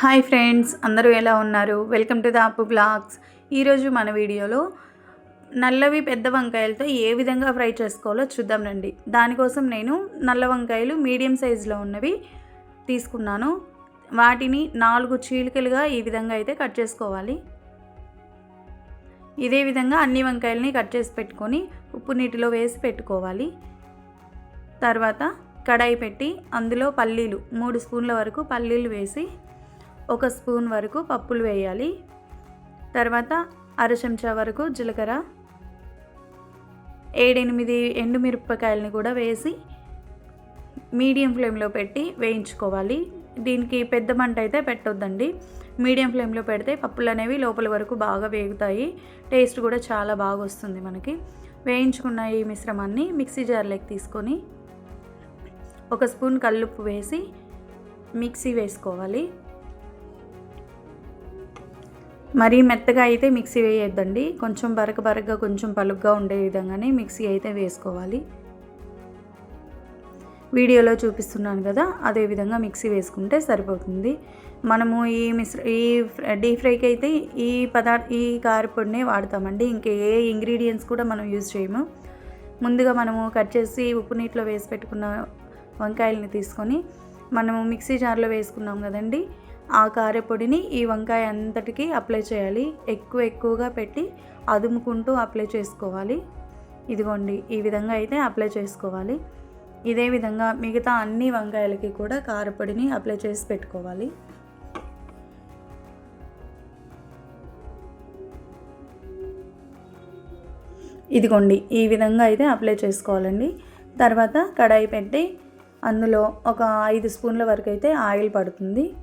Hi friends అందరూ ఎలా ఉన్నారు? Welcome to the Appu vlogs. ఈరోజు మన వీడియోలో నల్లవి పెద్ద వంకాయలతో ఏ విధంగా ఫ్రై చేసుకోవాలో చూద్దాం రండి. దానికోసం నేను నల్ల వంకాయలు మీడియం సైజులో ఉన్నవి తీసుకున్నాను. వాటిని నాలుగు చీలికలుగా ఈ విధంగా అయితే కట్ చేసుకోవాలి. ఇదే విధంగా అన్ని వంకాయలని కట్ చేసి పెట్టుకొని ఉప్పు నీటిలో వేసి పెట్టుకోవాలి. తర్వాత కడాయి పెట్టి అందులో పల్లీలు మూడు స్పూన్ల వరకు పల్లీలు వేసి ఒక స్పూన్ వరకు పప్పులు వేయాలి. తర్వాత అర చెంచా వరకు జీలకర్ర. ఏడెనిమిది ఎండుమిరపకాయలని కూడా వేసి మీడియం ఫ్లేమ్లో పెట్టి వేయించుకోవాలి. దీనికి పెద్ద మంట అయితే పెట్టొద్దండి. మీడియం ఫ్లేమ్లో పెడితే పప్పులు అనేవి లోపల వరకు బాగా వేగుతాయి. టేస్ట్ కూడా చాలా బాగా వస్తుంది మనకి. వేయించుకున్న ఈ మిశ్రమాన్ని మిక్సీ జార్లోకి తీసుకొని ఒక స్పూన్ కల్లుప్పు వేసి మిక్సీ వేసుకోవాలి. మరీ మెత్తగా అయితే మిక్సీ వేయొద్దండి. కొంచెం బరక బరకగా కొంచెం పలుగ్గా ఉండే విధంగానే మిక్సీ అయితే వేసుకోవాలి. వీడియోలో చూపిస్తున్నాను కదా అదే విధంగా మిక్సీ వేసుకుంటే సరిపోతుంది. మనము ఈ మిశ్ర ఈ డీప్ ఫ్రైకి అయితే ఈ పదార్థ ఈ కారపొడినే వాడతామండి. ఇంకా ఏ ఇంగ్రీడియంట్స్ కూడా మనం యూజ్ చేయము. ముందుగా మనము కట్ చేసి ఉప్పు నీటిలో వేసి పెట్టుకున్న వంకాయలని తీసుకొని మనము మిక్సీ జార్లో వేసుకున్నాం కదండి. ఆ కారపొడిని ఈ వంకాయ అంతటికి అప్లై చేయాలి. ఎక్కువ ఎక్కువగా పెట్టి అదుముకుంటూ అప్లై చేసుకోవాలి. ఇదిగోండి ఈ విధంగా అయితే అప్లై చేసుకోవాలి. ఇదే విధంగా మిగతా అన్ని వంకాయలకి కూడా కారపొడిని అప్లై చేసి పెట్టుకోవాలి. ఇదిగోండి ఈ విధంగా అయితే అప్లై చేసుకోవాలండి. తర్వాత కడాయి పెట్టి అందులో ఒక ఐదు స్పూన్ల వరకు అయితే ఆయిల్ పడుతుంది.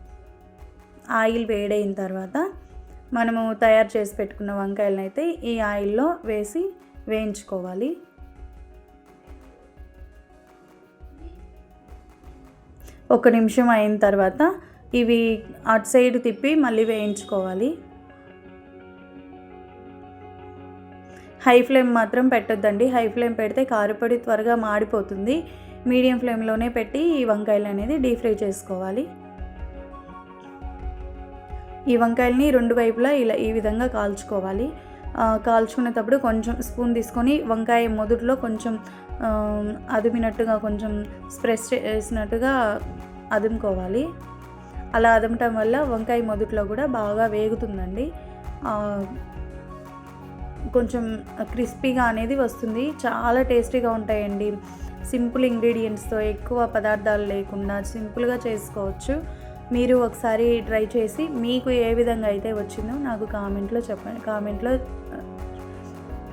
ఆయిల్ వేడైన తర్వాత మనము తయారు చేసి పెట్టుకున్న వంకాయలను అయితే ఈ ఆయిల్లో వేసి వేయించుకోవాలి. ఒక నిమిషం అయిన తర్వాత ఇవి అటు సైడ్ తిప్పి మళ్ళీ వేయించుకోవాలి. హై ఫ్లేమ్ మాత్రం పెట్టొద్దండి. హై ఫ్లేమ్ పెడితే కారపొడి త్వరగా మాడిపోతుంది. మీడియం ఫ్లేమ్లోనే పెట్టి ఈ వంకాయలు అనేది డీప్ ఫ్రై చేసుకోవాలి. ఈ వంకాయల్ని రెండు వైపులా ఇలా ఈ విధంగా కాల్చుకోవాలి. కాల్చుకునేటప్పుడు కొంచెం స్పూన్ తీసుకొని వంకాయ మొదట్లో కొంచెం అదిమినట్టుగా కొంచెం స్ప్రెస్ చేసినట్టుగా అదుముకోవాలి. అలా అదమటం వల్ల వంకాయ మొదట్లో కూడా బాగా వేగుతుందండి. కొంచెం క్రిస్పీగా అనేది వస్తుంది. చాలా టేస్టీగా ఉంటాయండి. సింపుల్ ఇంగ్రీడియంట్స్తో ఎక్కువ పదార్థాలు లేకుండా సింపుల్గా చేసుకోవచ్చు. మీరు ఒకసారి ట్రై చేసి మీకు ఏ విధంగా అయితే వచ్చిందో నాకు కామెంట్లో చెప్పండి కామెంట్లో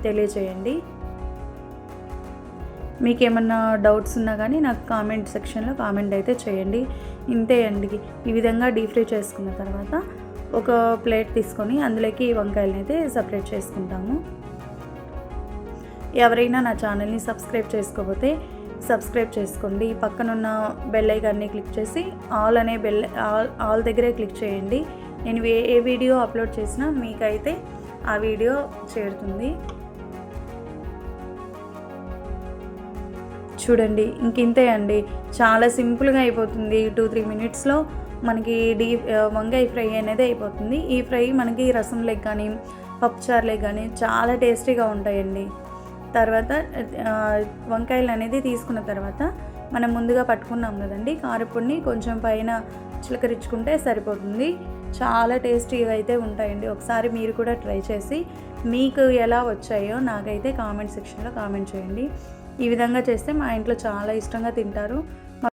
తెలియచేయండి. మీకు ఏమన్నా డౌట్స్ ఉన్నా కానీ నాకు కామెంట్ సెక్షన్లో కామెంట్ అయితే చేయండి. ఇంతే అండి. ఈ విధంగా డీప్ ఫ్రై చేసుకున్న తర్వాత ఒక ప్లేట్ తీసుకొని అందులోకి వంకాయలని అయితే సపరేట్ చేసుకుంటాము. ఎవరైనా నా ఛానల్ని సబ్స్క్రైబ్ చేసుకోకపోతే సబ్స్క్రైబ్ చేసుకోండి. పక్కనున్న బెల్ ఐకాన్ని క్లిక్ చేసి ఆల్ అనే బెల్ ఆల్ ఆల్ దగ్గరే క్లిక్ చేయండి. నేను ఏ ఏ వీడియో అప్లోడ్ చేసినా మీకైతే ఆ వీడియో చేరుతుంది. చూడండి ఇంకింతే అండి. చాలా సింపుల్గా అయిపోతుంది. టూ త్రీ మినిట్స్లో మనకి డీ వంకాయ ఫ్రై అనేది అయిపోతుంది. ఈ ఫ్రై మనకి రసంలోకి కానీ పప్పుచారులోకి కానీ చాలా టేస్టీగా ఉంటాయండి. తర్వాత వంకాయలు అనేది తీసుకున్న తర్వాత మనం ముందుగా పట్టుకున్నాం కదండి. కారపొడిని కొంచెం పైన చిలకరించుకుంటే సరిపోతుంది. చాలా టేస్టీగా అయితే ఉంటాయండి. ఒకసారి మీరు కూడా ట్రై చేసి మీకు ఎలా వచ్చాయో నాకైతే కామెంట్ సెక్షన్లో కామెంట్ చేయండి. ఈ విధంగా చేస్తే మా ఇంట్లో చాలా ఇష్టంగా తింటారు.